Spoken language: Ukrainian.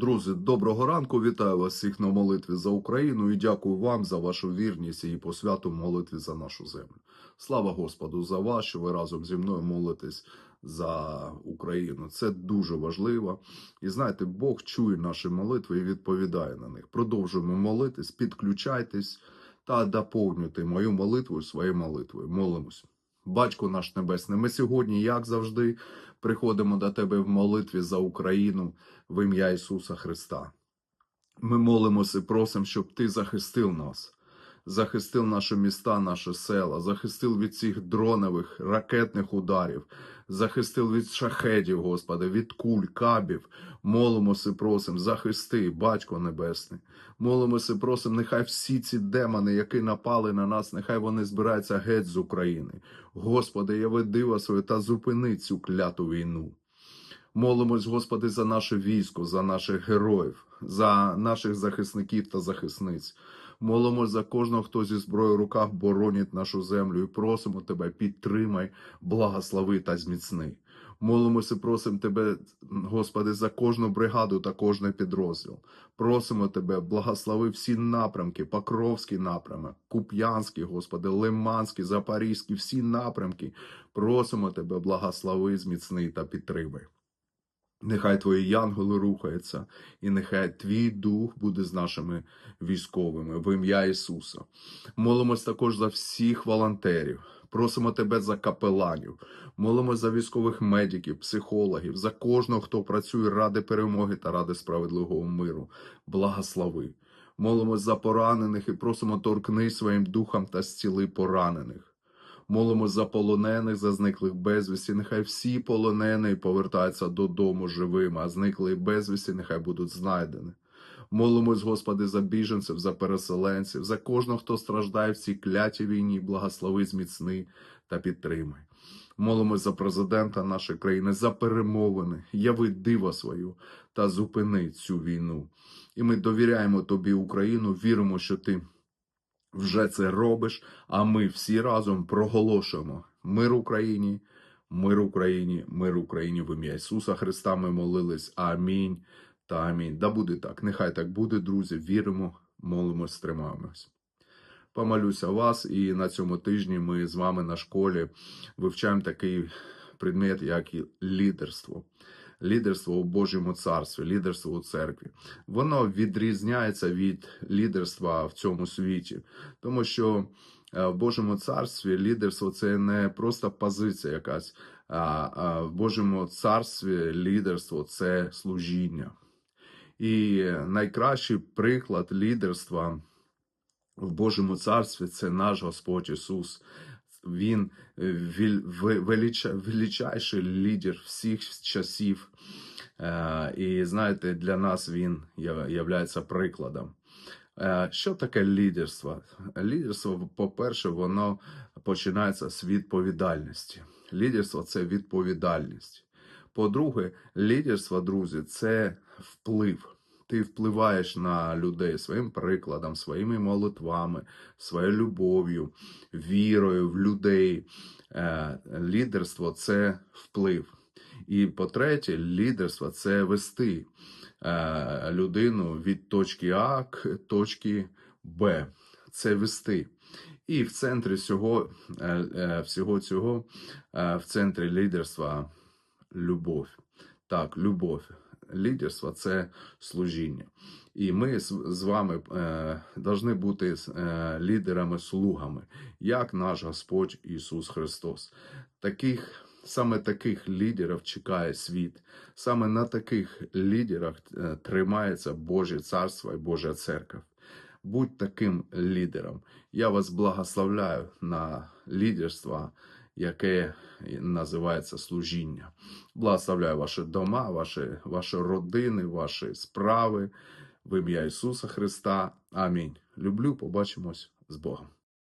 Друзі, доброго ранку. Вітаю вас всіх на молитві за Україну і дякую вам за вашу вірність і посвяту молитві за нашу землю. Слава Господу за вас, що ви разом зі мною молитесь за Україну. Це дуже важливо. І знаєте, Бог чує наші молитви і відповідає на них. Продовжуємо молитись, підключайтесь та доповнюйте мою молитву своєю молитвою. Молимось. Батько наш Небесний, ми сьогодні, як завжди, приходимо до Тебе в молитві за Україну в ім'я Ісуса Христа. Ми молимося і просимо, щоб Ти захистив нас, захистив наші міста, наші села, захистив від цих дронових ракетних ударів, захистив від шахедів, Господи, від куль, кабів. Молимося і просимо, захисти, Батько Небесний. Молимося і просимо, нехай всі ці демони, які напали на нас, нехай вони збираються геть з України. Господи, яви диво своє та зупини цю кляту війну. Молимось, Господи, за наше військо, за наших героїв, за наших захисників та захисниць. Молимось за кожного, хто зі зброєю в руках боронить нашу землю, і просимо Тебе, підтримай, благослови та зміцни. Молимося, просимо Тебе, Господи, за кожну бригаду та кожний підрозділ. Просимо Тебе, благослови всі напрямки, Покровський напрямок, Куп'янський, Господи, Лиманський, Запорізький, всі напрямки. Просимо Тебе, благослови, зміцни та підтримай. Нехай твої янголи рухаються, і нехай твій дух буде з нашими військовими в ім'я Ісуса. Молимось також за всіх волонтерів. Просимо тебе за капеланів, молимось за військових медиків, психологів, за кожного, хто працює ради перемоги та ради справедливого миру. Благослови. Молимось за поранених і просимо торкни своїм духом та зціли поранених. Молимось за полонених, за зниклих безвісті. Нехай всі полонені повертаються додому живими, а зникли безвісті, нехай будуть знайдені. Молимось, Господи, за біженців, за переселенців, за кожного, хто страждає в цій клятій війні, благослови, зміцни та підтримай. Молимось за президента нашої країни, за перемовини, яви диво свою та зупини цю війну. І ми довіряємо тобі, Україну, віримо, що ти вже це робиш, а ми всі разом проголошуємо мир Україні, мир Україні, мир Україні в ім'я Ісуса Христа. Ми молились. Амінь та амінь. Да буде так. Нехай так буде, друзі. Віримо, молимось, стримаємось. Помолюся вас, і на цьому тижні ми з вами на школі вивчаємо такий предмет, як і лідерство. Лідерство у Божому царстві, лідерство у церкві. Воно відрізняється від лідерства в цьому світі, тому що е, в Божому царстві лідерство це не просто позиція якась, а в Божому царстві лідерство це служіння. І найкращий приклад лідерства в Божому царстві це наш Господь Ісус. Він е, величайший лідер всіх часів. Е, і знаєте, для нас він є прикладом. Е, що таке лідерство? Лідерство, по-перше, воно починається з відповідальності. Лідерство це відповідальність. По-друге, лідерство, друзі, це вплив. Ти впливаєш на людей своїм прикладом, своїми молитвами, своєю любов'ю, вірою в людей. Е, лідерство це вплив. І по-третє, лідерство це вести е, людину від точки А к точки Б. Це вести. І в центрі всього, е, всього цього, в центрі лідерства любов. Так, любов лідерства це служіння. І ми з вами е, бути е, лідерами-слугами, як наш Господь Ісус Христос. Таких, Саме таких лідерів чекає світ. Саме на таких лідерах е, тримається Боже Царство і Божа церква. Будь таким лідером. Я вас благословляю на лідерство яке називається служіння. Благословляю ваші дома, ваші, ваші родини, ваші справи в ім'я Ісуса Христа. Амінь. Люблю, побачимось з Богом.